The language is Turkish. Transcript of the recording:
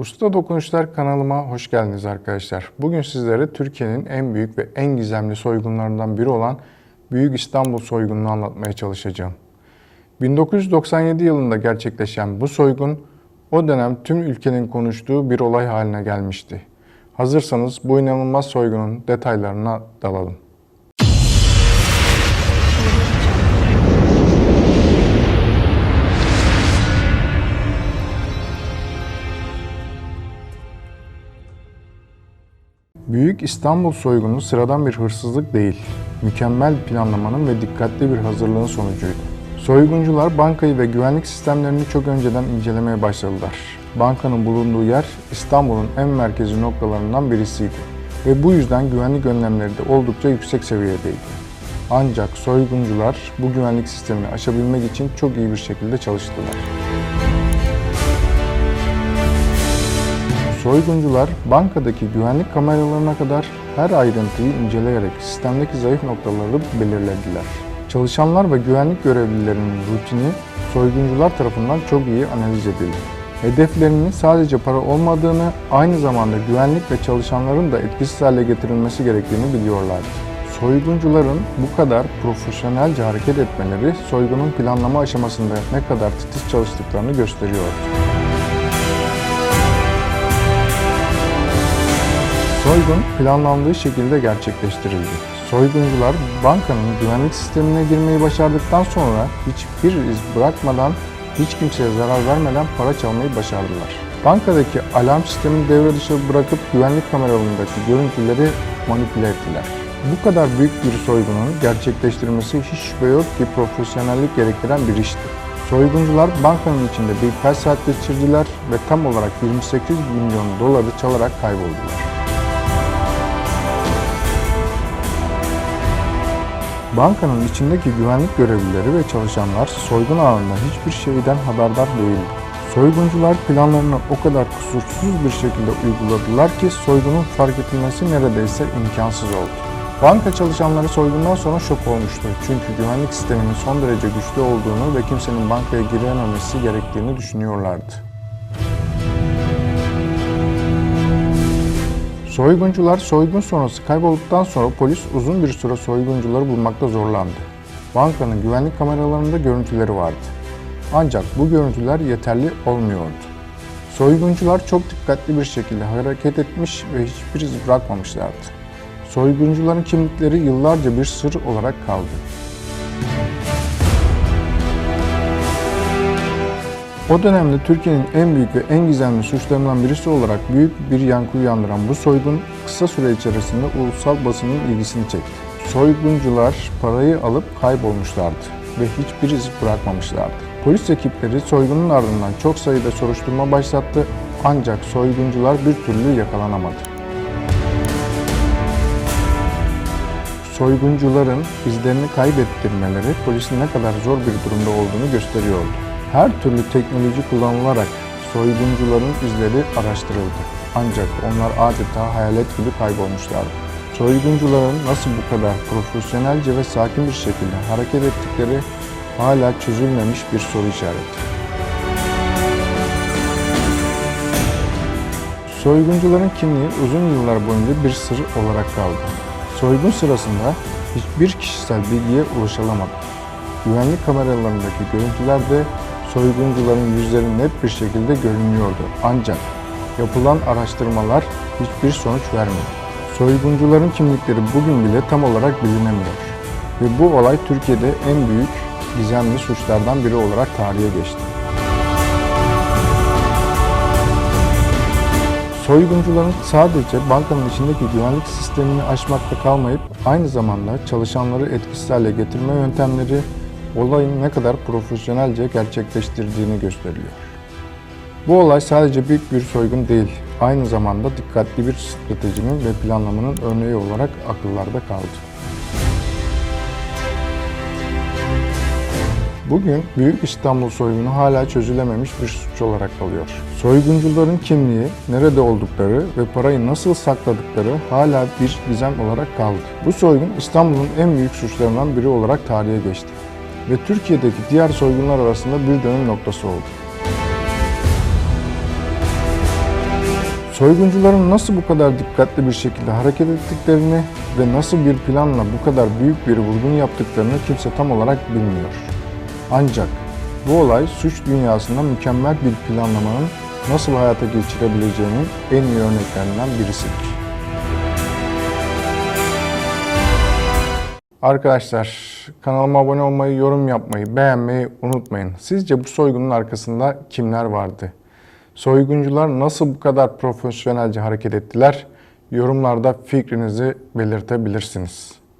Usta Dokunuşlar kanalıma hoş geldiniz arkadaşlar. Bugün sizlere Türkiye'nin en büyük ve en gizemli soygunlarından biri olan Büyük İstanbul soygununu anlatmaya çalışacağım. 1997 yılında gerçekleşen bu soygun o dönem tüm ülkenin konuştuğu bir olay haline gelmişti. Hazırsanız bu inanılmaz soygunun detaylarına dalalım. Büyük İstanbul soygunu sıradan bir hırsızlık değil, mükemmel planlamanın ve dikkatli bir hazırlığın sonucuydu. Soyguncular bankayı ve güvenlik sistemlerini çok önceden incelemeye başladılar. Bankanın bulunduğu yer İstanbul'un en merkezi noktalarından birisiydi ve bu yüzden güvenlik önlemleri de oldukça yüksek seviyedeydi. Ancak soyguncular bu güvenlik sistemini aşabilmek için çok iyi bir şekilde çalıştılar. Soyguncular bankadaki güvenlik kameralarına kadar her ayrıntıyı inceleyerek sistemdeki zayıf noktaları belirlediler. Çalışanlar ve güvenlik görevlilerinin rutini soyguncular tarafından çok iyi analiz edildi. Hedeflerinin sadece para olmadığını, aynı zamanda güvenlik ve çalışanların da etkisiz hale getirilmesi gerektiğini biliyorlardı. Soyguncuların bu kadar profesyonelce hareket etmeleri soygunun planlama aşamasında ne kadar titiz çalıştıklarını gösteriyordu. Soygun planlandığı şekilde gerçekleştirildi. Soyguncular bankanın güvenlik sistemine girmeyi başardıktan sonra hiçbir iz bırakmadan, hiç kimseye zarar vermeden para çalmayı başardılar. Bankadaki alarm sistemini devre dışı bırakıp güvenlik kameralarındaki görüntüleri manipüle ettiler. Bu kadar büyük bir soygunun gerçekleştirilmesi hiç şüphe yok ki profesyonellik gerektiren bir işti. Soyguncular bankanın içinde birkaç saat geçirdiler ve tam olarak 28 milyon doları çalarak kayboldular. Bankanın içindeki güvenlik görevlileri ve çalışanlar soygun anında hiçbir şeyden haberdar değildi. Soyguncular planlarını o kadar kusursuz bir şekilde uyguladılar ki soygunun fark edilmesi neredeyse imkansız oldu. Banka çalışanları soygundan sonra şok olmuştu. Çünkü güvenlik sisteminin son derece güçlü olduğunu ve kimsenin bankaya girememesi gerektiğini düşünüyorlardı. Soyguncular soygun sonrası kaybolduktan sonra polis uzun bir süre soyguncuları bulmakta zorlandı. Bankanın güvenlik kameralarında görüntüleri vardı. Ancak bu görüntüler yeterli olmuyordu. Soyguncular çok dikkatli bir şekilde hareket etmiş ve hiçbir iz bırakmamışlardı. Soyguncuların kimlikleri yıllarca bir sır olarak kaldı. O dönemde Türkiye'nin en büyük ve en gizemli suçlarından birisi olarak büyük bir yankı uyandıran bu soygun kısa süre içerisinde ulusal basının ilgisini çekti. Soyguncular parayı alıp kaybolmuşlardı ve hiçbir iz bırakmamışlardı. Polis ekipleri soygunun ardından çok sayıda soruşturma başlattı ancak soyguncular bir türlü yakalanamadı. Soyguncuların izlerini kaybettirmeleri polisin ne kadar zor bir durumda olduğunu gösteriyordu. Her türlü teknoloji kullanılarak soyguncuların izleri araştırıldı. Ancak onlar adeta hayalet gibi kaybolmuşlardı. Soyguncuların nasıl bu kadar profesyonelce ve sakin bir şekilde hareket ettikleri hala çözülmemiş bir soru işareti. Soyguncuların kimliği uzun yıllar boyunca bir sır olarak kaldı. Soygun sırasında hiçbir kişisel bilgiye ulaşılamadı. Güvenlik kameralarındaki görüntülerde soyguncuların yüzleri net bir şekilde görünüyordu. Ancak yapılan araştırmalar hiçbir sonuç vermedi. Soyguncuların kimlikleri bugün bile tam olarak bilinemiyor. Ve bu olay Türkiye'de en büyük gizemli suçlardan biri olarak tarihe geçti. Soyguncuların sadece bankanın içindeki güvenlik sistemini aşmakta kalmayıp aynı zamanda çalışanları etkisiz hale getirme yöntemleri olayın ne kadar profesyonelce gerçekleştirdiğini gösteriyor. Bu olay sadece büyük bir soygun değil, aynı zamanda dikkatli bir stratejinin ve planlamanın örneği olarak akıllarda kaldı. Bugün Büyük İstanbul soygunu hala çözülememiş bir suç olarak kalıyor. Soyguncuların kimliği, nerede oldukları ve parayı nasıl sakladıkları hala bir gizem olarak kaldı. Bu soygun İstanbul'un en büyük suçlarından biri olarak tarihe geçti ve Türkiye'deki diğer soygunlar arasında bir dönüm noktası oldu. Soyguncuların nasıl bu kadar dikkatli bir şekilde hareket ettiklerini ve nasıl bir planla bu kadar büyük bir vurgun yaptıklarını kimse tam olarak bilmiyor. Ancak bu olay suç dünyasında mükemmel bir planlamanın nasıl hayata geçirebileceğinin en iyi örneklerinden birisidir. Arkadaşlar kanalıma abone olmayı, yorum yapmayı, beğenmeyi unutmayın. Sizce bu soygunun arkasında kimler vardı? Soyguncular nasıl bu kadar profesyonelce hareket ettiler? Yorumlarda fikrinizi belirtebilirsiniz.